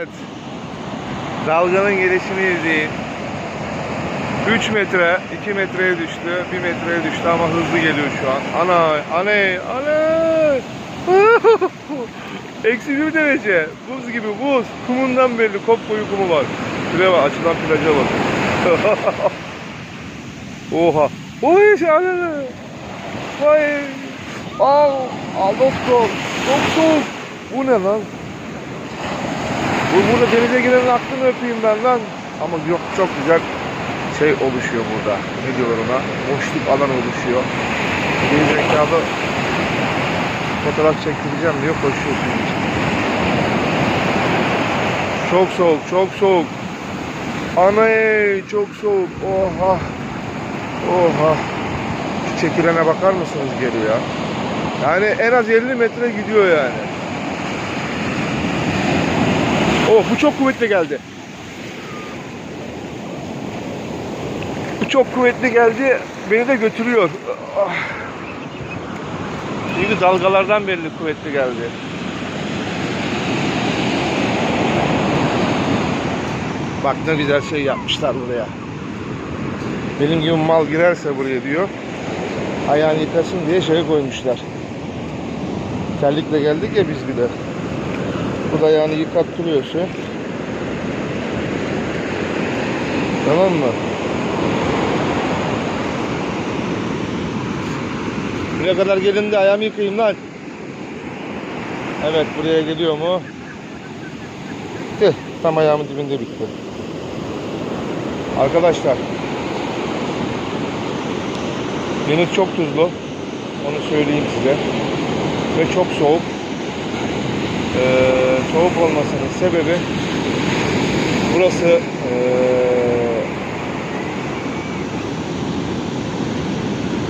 Evet. Dalganın gelişini izleyin. 3 metre, 2 metreye düştü, 1 metreye düştü ama hızlı geliyor şu an. Ana, aney, aney. Eksi bir derece. Buz gibi buz. Kumundan belli. Kopkoyu kumu var. Şuraya bak. Açılan plaja bak. Oha. Oy şahane. Vay. Al. Al. Çok soğuk. Bu ne lan? Bu burada denize girenin aklını öpeyim ben lan. Ama yok çok güzel şey oluşuyor burada. Ne diyorlar ona? Boşluk alan oluşuyor. Bir zekalı fotoğraf çektireceğim diyor koşuyor suyun içinde. Çok soğuk, çok soğuk. Anay çok soğuk. Oha. Oha. Şu çekilene bakar mısınız geri ya? Yani en az 50 metre gidiyor yani. Oh bu çok kuvvetli geldi. Bu çok kuvvetli geldi. Beni de götürüyor. Ah. Çünkü dalgalardan belli kuvvetli geldi. Bak ne güzel şey yapmışlar buraya. Benim gibi mal girerse buraya diyor. Ayağını yıkasın diye şey koymuşlar. Terlikle geldik ya biz bir de. Bu da ayağını yıkattırıyorsun. Tamam mı? Buraya kadar gelin de ayağımı yıkayayım lan. Evet buraya geliyor mu? Tüh, tam ayağımın dibinde bitti. Arkadaşlar Deniz çok tuzlu. Onu söyleyeyim size. Ve çok soğuk. Ee, soğuk olmasının sebebi burası ee,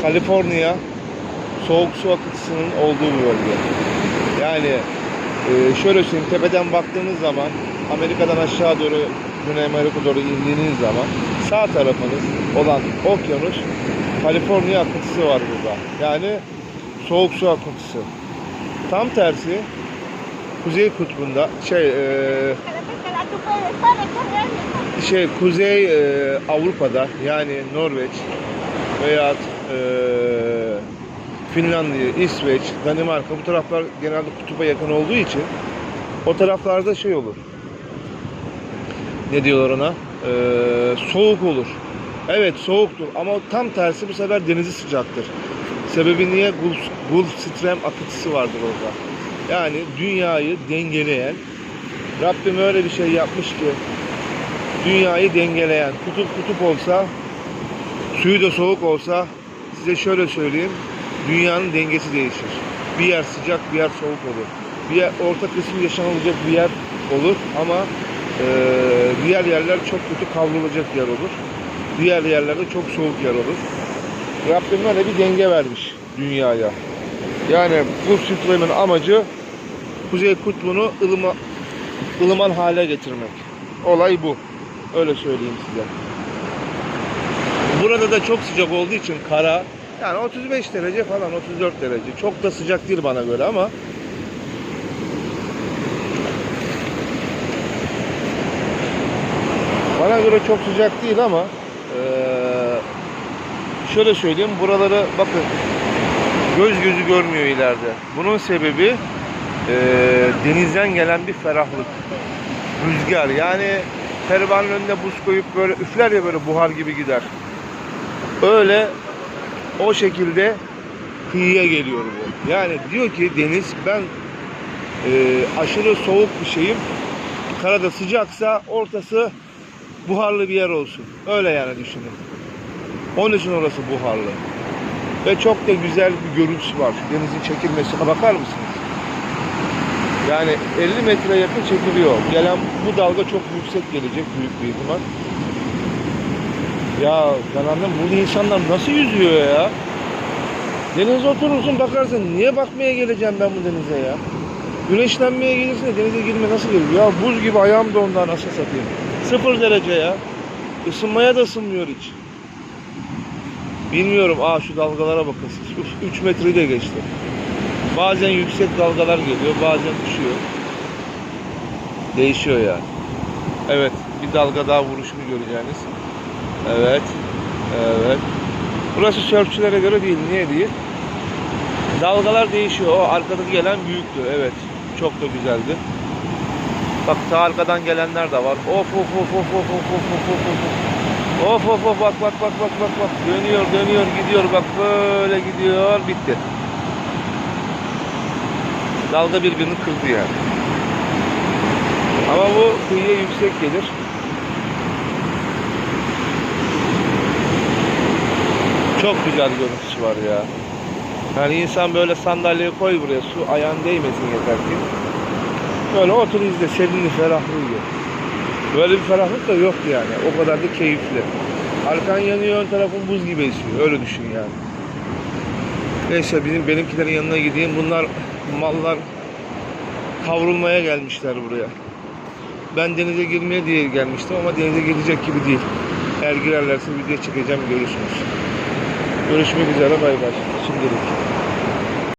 Kaliforniya soğuk su akıntısının olduğu bir bölge. Yani ee, şöyle söyleyeyim tepeden baktığınız zaman Amerika'dan aşağı doğru Güney Amerika doğru indiğiniz zaman sağ tarafınız olan okyanus Kaliforniya akıntısı var burada. Yani soğuk su akıntısı. Tam tersi Kuzey Kutbu'nda şey e, şey Kuzey e, Avrupa'da yani Norveç veya e, Finlandiya, İsveç, Danimarka bu taraflar genelde kutuba yakın olduğu için o taraflarda şey olur. Ne diyorlar ona? E, soğuk olur. Evet soğuktur ama tam tersi bu sefer denizi sıcaktır. Sebebi niye? Gulf, Gulf Stream akıntısı vardır orada. Yani dünyayı dengeleyen, Rabbim öyle bir şey yapmış ki dünyayı dengeleyen, kutup kutup olsa, suyu da soğuk olsa size şöyle söyleyeyim, dünyanın dengesi değişir. Bir yer sıcak, bir yer soğuk olur. Bir yer, orta kısım yaşanılacak bir yer olur ama eee, diğer yerler çok kötü kavrulacak yer olur. Diğer yerlerde çok soğuk yer olur. Rabbim öyle bir denge vermiş dünyaya. Yani bu sütlemin amacı Kuzey Kutbu'nu ılıma, ılıman hale getirmek. Olay bu. Öyle söyleyeyim size. Burada da çok sıcak olduğu için kara yani 35 derece falan 34 derece. Çok da sıcak değil bana göre ama bana göre çok sıcak değil ama eee, şöyle söyleyeyim buraları bakın göz gözü görmüyor ileride. Bunun sebebi eee, denizden gelen bir ferahlık. Rüzgar yani pervanın önüne buz koyup böyle üfler ya böyle buhar gibi gider. Öyle o şekilde kıyıya geliyor bu. Yani diyor ki deniz ben eee, aşırı soğuk bir şeyim. Karada sıcaksa ortası buharlı bir yer olsun. Öyle yani düşünün. Onun için orası buharlı. Ve çok da güzel bir görüntüsü var. Denizin çekilmesine bakar mısınız? Yani 50 metre yakın çekiliyor. Gelen bu dalga çok yüksek gelecek büyük bir ihtimal. Ya ben anlamıyorum burada insanlar nasıl yüzüyor ya? Denize oturursun bakarsın niye bakmaya geleceğim ben bu denize ya? Güneşlenmeye gelirsin de denize girme nasıl gelir? Ya buz gibi ayağım dondu anasını satayım. Sıfır derece ya. Isınmaya da ısınmıyor hiç. Bilmiyorum. Aa şu dalgalara bakın siz. 3 metreyi de geçti. Bazen yüksek dalgalar geliyor, bazen düşüyor. Değişiyor yani. Evet, bir dalga daha vuruşunu göreceğiniz. Evet, evet. Burası sörfçülere göre değil. Niye değil? Dalgalar değişiyor. O arkadaki gelen büyüktü. Evet. Çok da güzeldi. Bak ta arkadan gelenler de var. Of of of of of of of of of of. Of of of bak bak bak bak bak bak. Dönüyor dönüyor gidiyor bak böyle gidiyor bitti. Dalga birbirini kırdı yani. Ama bu kıyıya yüksek gelir. Çok güzel görüntüsü var ya. Yani insan böyle sandalyeye koy buraya su ayağın değmesin yeter ki. Böyle otur izle serinli ferahlığı Böyle bir ferahlık da yok yani. O kadar da keyifli. Arkan yanıyor ön tarafın buz gibi esiyor. Öyle düşün yani. Neyse benim benimkilerin yanına gideyim. Bunlar mallar kavrulmaya gelmişler buraya. Ben denize girmeye diye gelmiştim ama denize girecek gibi değil. Eğer girerlerse video çekeceğim görürsünüz. Görüşmek üzere bay bay. Şimdilik.